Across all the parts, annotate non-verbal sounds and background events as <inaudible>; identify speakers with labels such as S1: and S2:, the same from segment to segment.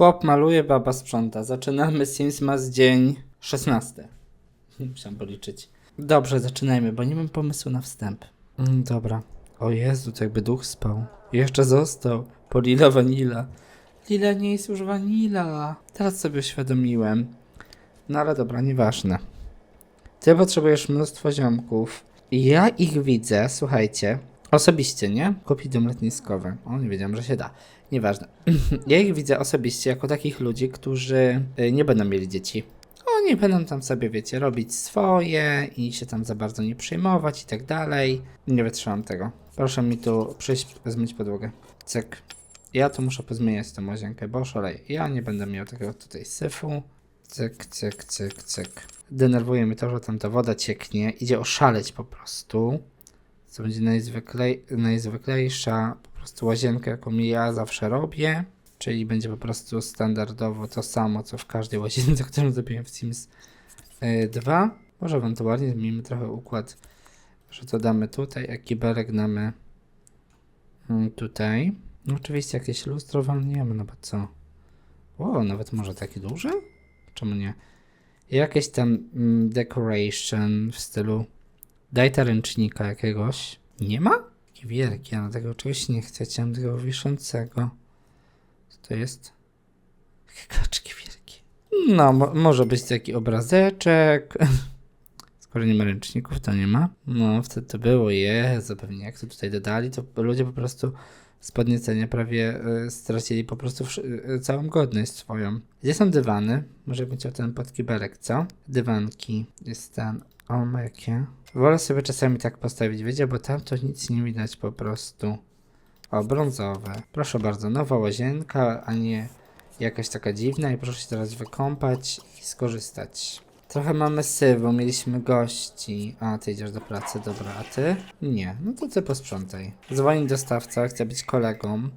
S1: Chłop maluje, baba sprząta. Zaczynamy Sims Mas dzień 16. <laughs> Musiałem policzyć. Dobrze, zaczynajmy, bo nie mam pomysłu na wstęp. Mm, dobra. O Jezu, to jakby duch spał. Jeszcze został. Po Lila Vanilla. Lila nie jest już Vanilla. Teraz sobie uświadomiłem. No ale dobra, nieważne. Ty potrzebujesz mnóstwo ziomków. Ja ich widzę, słuchajcie, osobiście, nie? Kupić dom letniskowy. O, nie wiedziałem, że się da. Nieważne. <clears throat> ja ich widzę osobiście jako takich ludzi, którzy y, nie będą mieli dzieci. Oni będą tam sobie, wiecie, robić swoje i się tam za bardzo nie przejmować i tak dalej. Nie wytrzymam tego. Proszę mi tu przyjść, zmyć podłogę. Cyk. Ja tu muszę pozmieniać tę łazienkę, bo szaleję. Ja nie będę miał takiego tutaj syfu. Cyk, cyk, cyk, cyk. Denerwuje mnie to, że tam ta woda cieknie. Idzie oszaleć po prostu. Co będzie najzwyklej, najzwyklejsza po prostu łazienka, jaką ja zawsze robię. Czyli będzie po prostu standardowo to samo, co w każdej <laughs> łazience, którą zrobiłem w Sims y, 2. Może ewentualnie zmienimy trochę układ, że to damy tutaj, a kibelek damy mm, tutaj. No oczywiście jakieś lustro walniemy, no bo co? O, nawet może takie duże? Czemu nie? Jakieś tam mm, decoration w stylu daj ta ręcznika jakiegoś. Nie ma? Taki wielki, ja na tego czegoś nie chcę, chciałem tego wiszącego. Co to jest? Kaczki wielkie. No, mo- może być taki obrazeczek. <laughs> Skoro nie ma ręczników, to nie ma. No, wtedy to było, Jezu, pewnie jak to tutaj dodali, to ludzie po prostu z podniecenia prawie y, stracili po prostu y, całą godność swoją. Gdzie są dywany? Może bym chciał ten podkibelek, co? Dywanki. Jest ten. O, jakie? Wolę sobie czasami tak postawić, wiecie, bo tam to nic nie widać po prostu. O, brązowe. Proszę bardzo, nowa łazienka, a nie jakaś taka dziwna i proszę się teraz wykąpać i skorzystać. Trochę mamy sywu, mieliśmy gości. A, ty idziesz do pracy, dobra, a ty? Nie, no to ty posprzątaj. Dzwoni dostawca, chce być kolegą.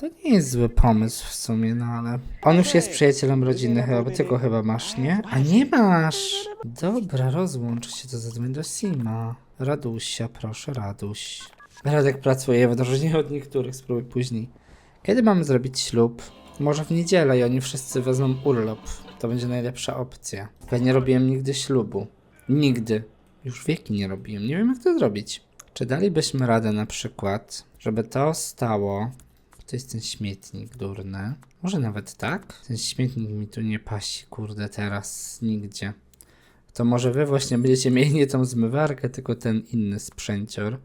S1: To nie jest zły pomysł w sumie, no ale... On już jest przyjacielem rodziny chyba, bo ty go chyba masz, nie? A nie masz! Dobra, rozłącz się, to zadzwoń do Sima. Radusia, proszę, Raduś. Radek pracuje, w odróżnieniu od niektórych, spróbuj później. Kiedy mamy zrobić ślub? Może w niedzielę i oni wszyscy wezmą urlop. To będzie najlepsza opcja. Ja nie robiłem nigdy ślubu. Nigdy. Już wieki nie robiłem. Nie wiem jak to zrobić. Czy dalibyśmy radę na przykład, żeby to stało... To jest ten śmietnik durny. Może nawet tak? Ten śmietnik mi tu nie pasi, kurde, teraz nigdzie. To może wy właśnie będziecie mieli nie tą zmywarkę, tylko ten inny sprzęcior.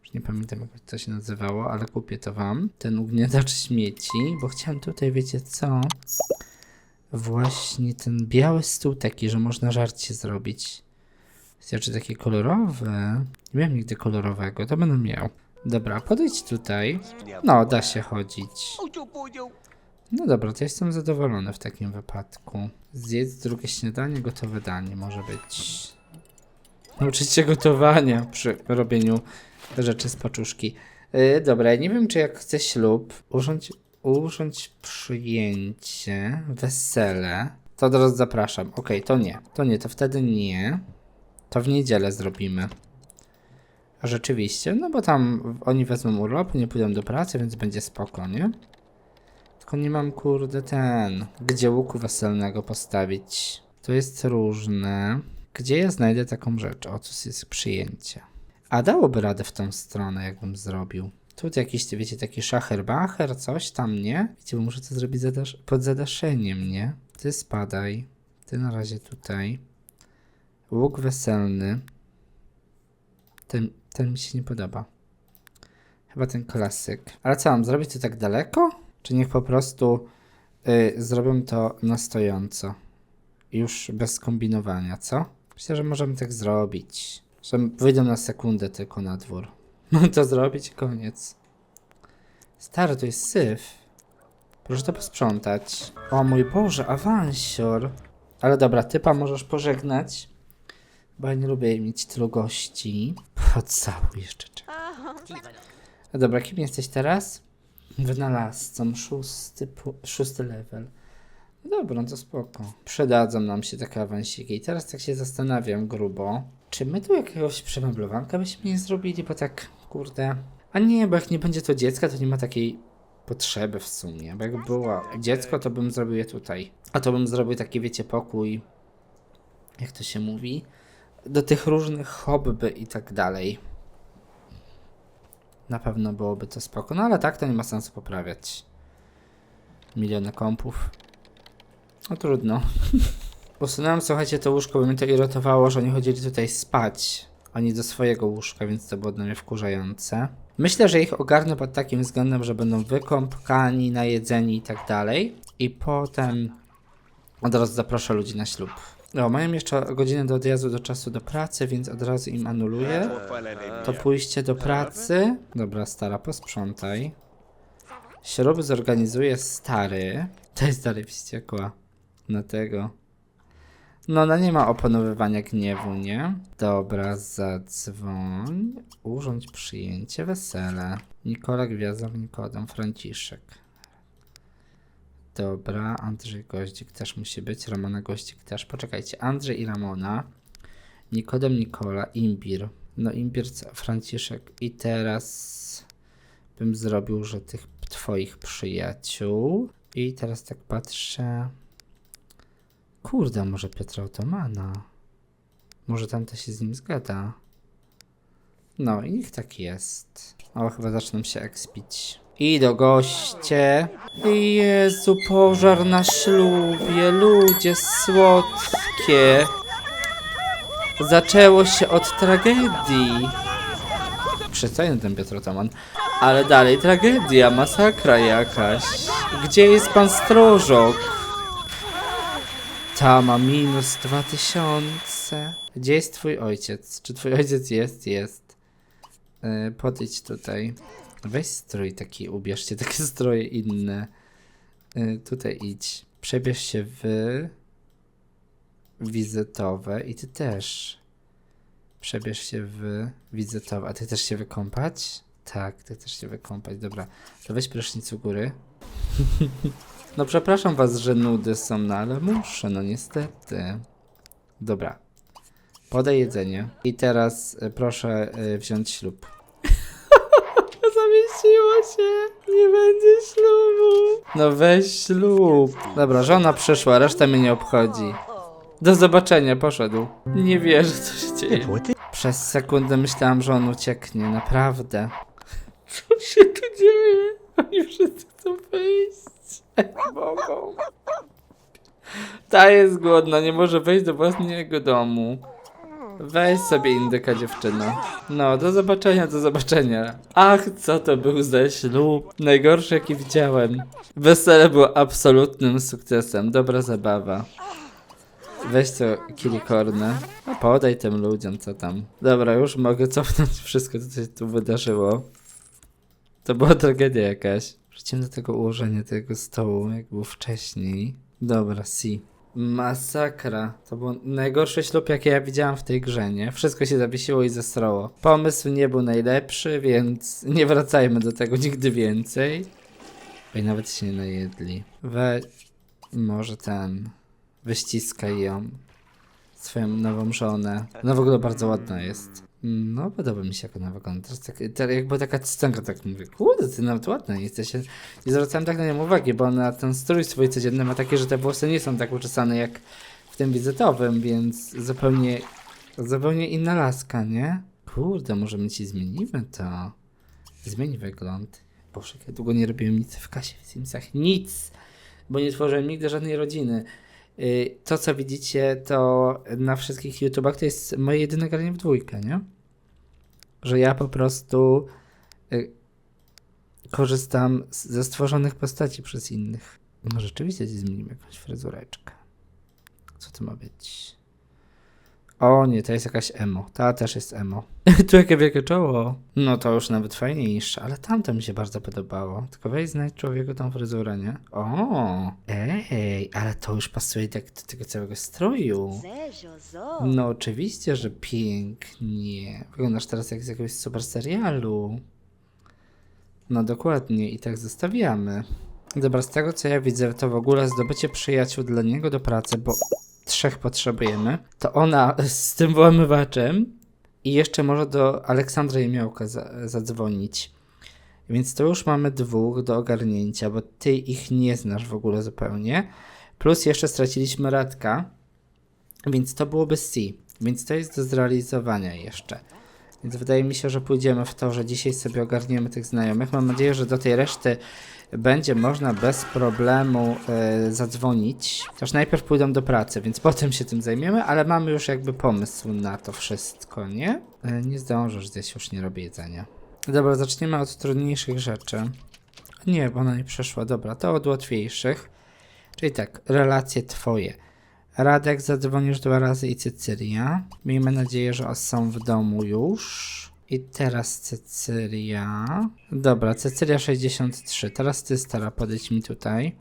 S1: Już nie pamiętam jak to się nazywało, ale kupię to wam. Ten ugniatacz śmieci, bo chciałem tutaj, wiecie co? Właśnie ten biały stół taki, że można żarcie zrobić. Znaczy takie kolorowe. Nie miałem nigdy kolorowego, to będę miał. Dobra, podejdź tutaj. No, da się chodzić. No dobra, to jestem zadowolony w takim wypadku. Zjedz drugie śniadanie, gotowe danie może być. Nauczyć się gotowania przy robieniu rzeczy z paczuszki. Yy, dobra, nie wiem, czy jak chcę ślub, urządź, urządź przyjęcie, wesele, to od razu zapraszam. Okej, to nie. To nie, to wtedy nie. To w niedzielę zrobimy. Rzeczywiście, no bo tam oni wezmą urlop, nie pójdą do pracy, więc będzie spoko, nie? Tylko nie mam kurde ten. Gdzie łuku weselnego postawić? To jest różne. Gdzie ja znajdę taką rzecz? O, jest przyjęcie. A dałoby radę w tą stronę, jakbym zrobił. Tu jakiś, wiecie, taki szacherbacher, coś tam, nie? Wiecie, bo muszę to zrobić zadasz- pod zadaszeniem, nie? Ty spadaj. Ty na razie tutaj. Łuk weselny. Ten, ten mi się nie podoba. Chyba ten klasyk. Ale co, mam zrobić to tak daleko? Czy niech po prostu y, zrobią to na stojąco? Już bez kombinowania, co? Myślę, że możemy tak zrobić. Że wyjdę na sekundę tylko na dwór. <laughs> Mam to zrobić koniec. Stary, to jest syf. Proszę to posprzątać. O mój Boże, awansior. Ale dobra, typa możesz pożegnać. Bo ja nie lubię mieć tylu gości. Pocałuj jeszcze czekaj. Dobra, kim jesteś teraz? Wynalazcą, szósty, szósty level. No dobra, no to spoko. Przydadzą nam się takie awansiki. I teraz tak się zastanawiam grubo, czy my tu jakiegoś przemeblowanka byśmy nie zrobili, bo tak, kurde... A nie, bo jak nie będzie to dziecka, to nie ma takiej potrzeby w sumie. Bo jak było dziecko, to bym zrobił je tutaj. A to bym zrobił taki, wiecie, pokój, jak to się mówi, do tych różnych hobby i tak dalej. Na pewno byłoby to spoko. No ale tak to nie ma sensu poprawiać. Miliony kompów. No trudno. <laughs> Usunąłem, słuchajcie, to łóżko, bo mnie to irytowało, że oni chodzili tutaj spać, a nie do swojego łóżka, więc to było dla mnie wkurzające. Myślę, że ich ogarnę pod takim względem, że będą wykąpkani, najedzeni i tak dalej. I potem od razu zaproszę ludzi na ślub. No, mają jeszcze godzinę do odjazdu do czasu do pracy, więc od razu im anuluję. To pójście do pracy. Dobra, stara, posprzątaj. Śrub zorganizuje stary. <laughs> To jest dalej wściekła. Na tego. No, no nie ma opanowywania gniewu, nie? Dobra, zadzwoń. Urządź przyjęcie, wesele. Nikola Gwiazdor, Nikodem, Franciszek. Dobra, Andrzej Goździk też musi być, Ramona Goździk też. Poczekajcie, Andrzej i Ramona. Nikodem, Nikola, Imbir. No Imbir, Franciszek. I teraz bym zrobił, że tych twoich przyjaciół. I teraz tak patrzę. Kurde, może Piotra Otomana. Może tamto się z nim zgada. No i niech tak jest. O, chyba zaczną się ekspić. I do goście. Jezu, pożar na ślubie. Ludzie słodkie. Zaczęło się od tragedii. Przystojny ten Piotr Otoman. Ale dalej tragedia, masakra jakaś. Gdzie jest pan Strożok? Ta ma minus 2000. Gdzie jest twój ojciec? Czy twój ojciec jest? Jest. Yy, podejdź tutaj. Weź strój taki, ubierzcie takie <laughs> stroje inne. Yy, tutaj idź. Przebierz się w wizytowe i ty też. Przebierz się w wizytowe. A ty też się wykąpać? Tak, ty też się wykąpać. Dobra, to weź prysznic u góry. <laughs> No przepraszam was, że nudy są, no ale muszę, no niestety. Dobra. Podaj jedzenie. I teraz y, proszę y, wziąć ślub. Się. Nie będzie ślubu. No weź ślub. Dobra, żona przyszła, reszta mnie nie obchodzi. Do zobaczenia, poszedł. Nie wierzę, co się dzieje. Przez sekundę myślałam, że on ucieknie, naprawdę. Co się tu dzieje? Oni wszyscy chcą wyjść. Nie mogą. Ta jest głodna, nie może wejść do własnego domu. Weź sobie indyka dziewczyno. No, do zobaczenia, do zobaczenia. Ach, co to był za ślub. Najgorszy jaki widziałem. Wesele było absolutnym sukcesem. Dobra zabawa. Weź to kilikornę. A podaj tym ludziom, co tam. Dobra, już mogę cofnąć wszystko, co się tu wydarzyło. To była tragedia jakaś. Wrócimy do tego ułożenia tego stołu, jak było wcześniej. Dobra, si. Masakra. To był najgorszy ślub, jaki ja widziałam w tej grze, nie? Wszystko się zawiesiło i zesrało. Pomysł nie był najlepszy, więc nie wracajmy do tego nigdy więcej. Oj, nawet się nie najedli. We... Może ten... Wyściskaj ją. Swoją nową żonę. No w ogóle bardzo ładna jest. No, podoba mi się jak ona wygląda. Teraz tak, jakby taka scenka, tak mówię, kurde, ty nawet ładna jesteś. Nie zwracałem tak na nią uwagi, bo ona ten strój swój codzienny ma takie, że te włosy nie są tak uczesane jak w tym wizytowym, więc zupełnie, zupełnie inna laska, nie? Kurde, może my ci zmienimy to. Zmieni wygląd. Boże, jak ja długo nie robiłem nic w kasie w Simsach. Nic! Bo nie tworzyłem nigdy żadnej rodziny. Y, To, co widzicie, to na wszystkich YouTubach to jest moje jedyne granie w dwójkę, nie? Że ja po prostu y, korzystam ze stworzonych postaci przez innych. No rzeczywiście ci zmienimy jakąś fryzureczkę. Co to ma być? O nie, to jest jakaś emo. Ta też jest emo. <laughs> tu jakie wielkie czoło. No to już nawet fajniejsze, ale tamto mi się bardzo podobało. Tylko weź znajdź człowieku tą fryzurę, nie? O, ej, ale to już pasuje tak do tego całego stroju. No oczywiście, że pięknie. Wyglądasz teraz jak z jakiegoś super serialu. No dokładnie i tak zostawiamy. Dobra, z tego co ja widzę, to w ogóle zdobycie przyjaciół dla niego do pracy, bo trzech potrzebujemy. To ona <laughs> z tym włamywaczem i jeszcze może do Aleksandra Jemiołka za, zadzwonić. Więc to już mamy dwóch do ogarnięcia, bo ty ich nie znasz w ogóle zupełnie. Plus jeszcze straciliśmy Radka, więc to byłoby C. Więc to jest do zrealizowania jeszcze. Więc wydaje mi się, że pójdziemy w to, że dzisiaj sobie ogarniemy tych znajomych. Mam nadzieję, że do tej reszty będzie można bez problemu e, zadzwonić. Też najpierw pójdą do pracy, więc <laughs> potem się tym zajmiemy, ale mamy już jakby pomysł na to wszystko, nie? E, nie zdążysz, gdzieś już nie robię jedzenia. Dobra, zaczniemy od trudniejszych rzeczy. Nie, bo ona nie przeszła. Dobra, to od łatwiejszych. Czyli tak, relacje twoje. Radek zadzwonisz dwa razy i Cecylia. Miejmy nadzieję, że są w domu już. I teraz Cecylia. Dobra, Cecylia 63. Teraz ty stara, podejdź mi tutaj.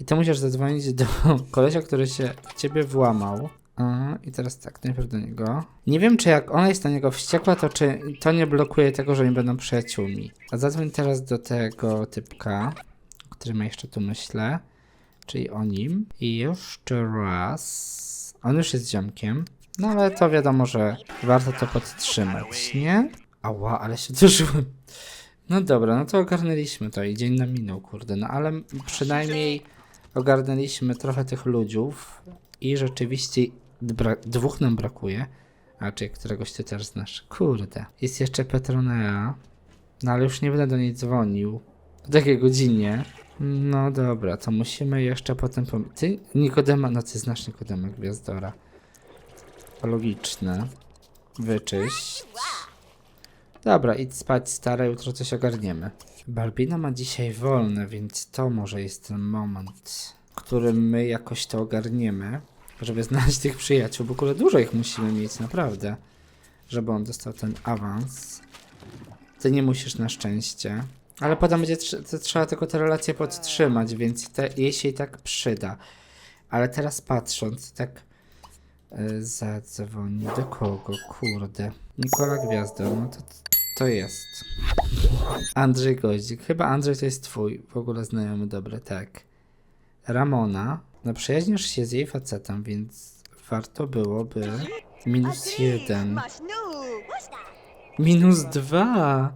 S1: I ty musisz zadzwonić do <laughs> kolesia, który się w ciebie włamał. A, I teraz tak, najpierw do niego. Nie wiem, czy jak ona jest na niego wściekła, to czy to nie blokuje tego, że oni będą przyjaciółmi. A zadzwoń teraz do tego typka, o którym ja jeszcze tu myślę. Czyli o nim. I jeszcze raz. On już jest ziomkiem. No ale to wiadomo, że warto to podtrzymać, nie? Ała, ale się zużyłem. No dobra, no to ogarnęliśmy to i dzień nam minął, kurde. No ale przynajmniej ogarnęliśmy trochę tych ludziów i rzeczywiście dwóch nam brakuje. A czy któregoś ty też znasz? Kurde. Jest jeszcze Petronea. No ale już nie będę do niej dzwonił. O takiej godzinie. No dobra, to musimy jeszcze potem pom- Ty, Nikodema, no ty znasz Nikodema Gwiazdora. Logiczne. Wyczyść. Dobra, idź spać stara, jutro coś ogarniemy. Barbina ma dzisiaj wolne, więc to może jest ten moment, w którym my jakoś to ogarniemy, żeby znaleźć tych przyjaciół, bo kurde dużo ich musimy mieć, naprawdę, żeby on dostał ten awans. Ty nie musisz na szczęście. Ale potem będzie tr- trzeba tylko te relacje podtrzymać, więc te, jej się i tak przyda. Ale teraz patrząc, tak zadzwoni do kogo? Kurde. Nikola Gwiazdor, no to to jest. Andrzej Goździk. Chyba Andrzej to jest twój w ogóle znajomy dobry, tak. Ramona. No przyjaźnisz się z jej facetem, więc warto byłoby minus jeden.
S2: That?
S1: Minus dwa.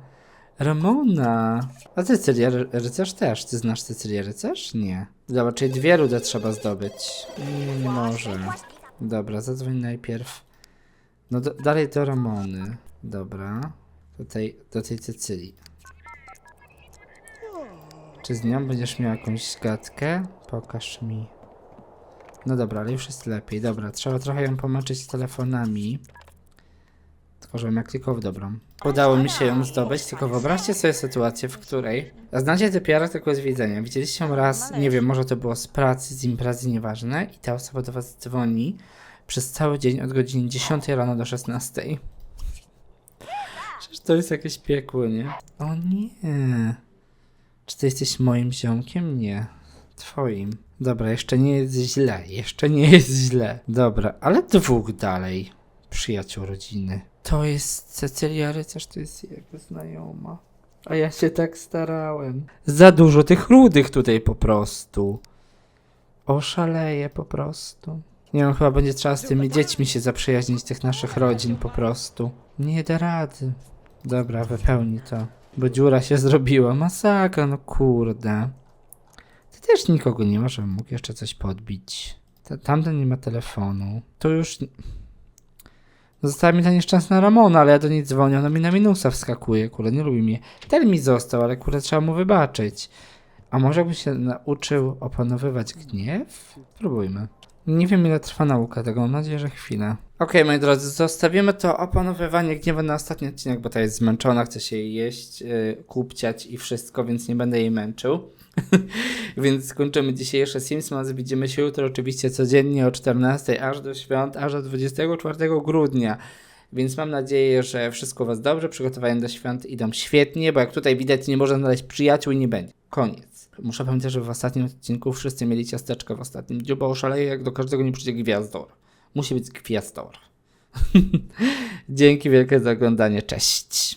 S1: Ramona. A Cecylia Ry- Rycerz też. Ty znasz Cecylię Rycerz? Nie. Dobra, czyli dwie rude trzeba zdobyć. Nie, nie może. Dobra, zadzwoń najpierw. No do, dalej do Ramony. Dobra. Do tej, do tej Cecylii. Czy z nią będziesz miał jakąś gadkę? Pokaż mi. No dobra, ale już jest lepiej. Dobra, trzeba trochę ją pomęczyć telefonami. Żebym jak tylko w dobrą. Udało mi się ją zdobyć, tylko wyobraźcie sobie sytuację, w której znacie typiara tylko z widzenia. Widzieliście ją raz, nie wiem, może to było z pracy, z imprezy, nieważne, i ta osoba do was dzwoni przez cały dzień od godziny 10 rano do 16. Przecież to jest jakieś piekło, nie? O nie. Czy ty jesteś moim ziomkiem? Nie. Twoim. Dobra, jeszcze nie jest źle. Jeszcze nie jest źle. Dobra, ale dwóch dalej. Przyjaciół rodziny. To jest Cecylia Rycerz, to jest jego znajoma. A ja się tak starałem. Za dużo tych rudych tutaj po prostu. Oszaleję po prostu. Nie wiem, chyba będzie trzeba z tymi dziećmi się zaprzyjaźnić tych naszych rodzin po prostu. Nie da rady. Dobra, wypełni to. Bo dziura się zrobiła. Masakra, no kurde. Ty też nikogo nie ma, żebym mógł jeszcze coś podbić. Ta, tamten nie ma telefonu. To już... Została mi ta nieszczęsna Ramona, ale ja do niej dzwonię, ona mi na minusa wskakuje, kurde, nie lubi mnie. Ten mi został, ale kurde, trzeba mu wybaczyć. A może by się nauczył opanowywać gniew? Spróbujmy. Nie wiem ile trwa nauka tego, mam nadzieję, że chwilę. Okej, moi drodzy, zostawimy to opanowywanie gniewu na ostatni odcinek, bo ta jest zmęczona, chce się jej jeść, yy, kupciać i wszystko, więc nie będę jej męczył. <laughs> więc skończymy dzisiejsze Simsmas. Widzimy się jutro oczywiście codziennie o 14 aż do świąt, aż do 24 grudnia. Więc mam nadzieję, że wszystko Was dobrze, przygotowania do świąt idą świetnie, bo jak tutaj widać nie można znaleźć przyjaciół i nie będzie. Koniec. Muszę pamiętać, że w ostatnim odcinku wszyscy mieli ciasteczkę w ostatnim dniu, bo oszaleję jak do każdego nie przyjdzie gwiazdor. Musi być gwiazdor. <laughs> Dzięki wielkie za oglądanie. Cześć.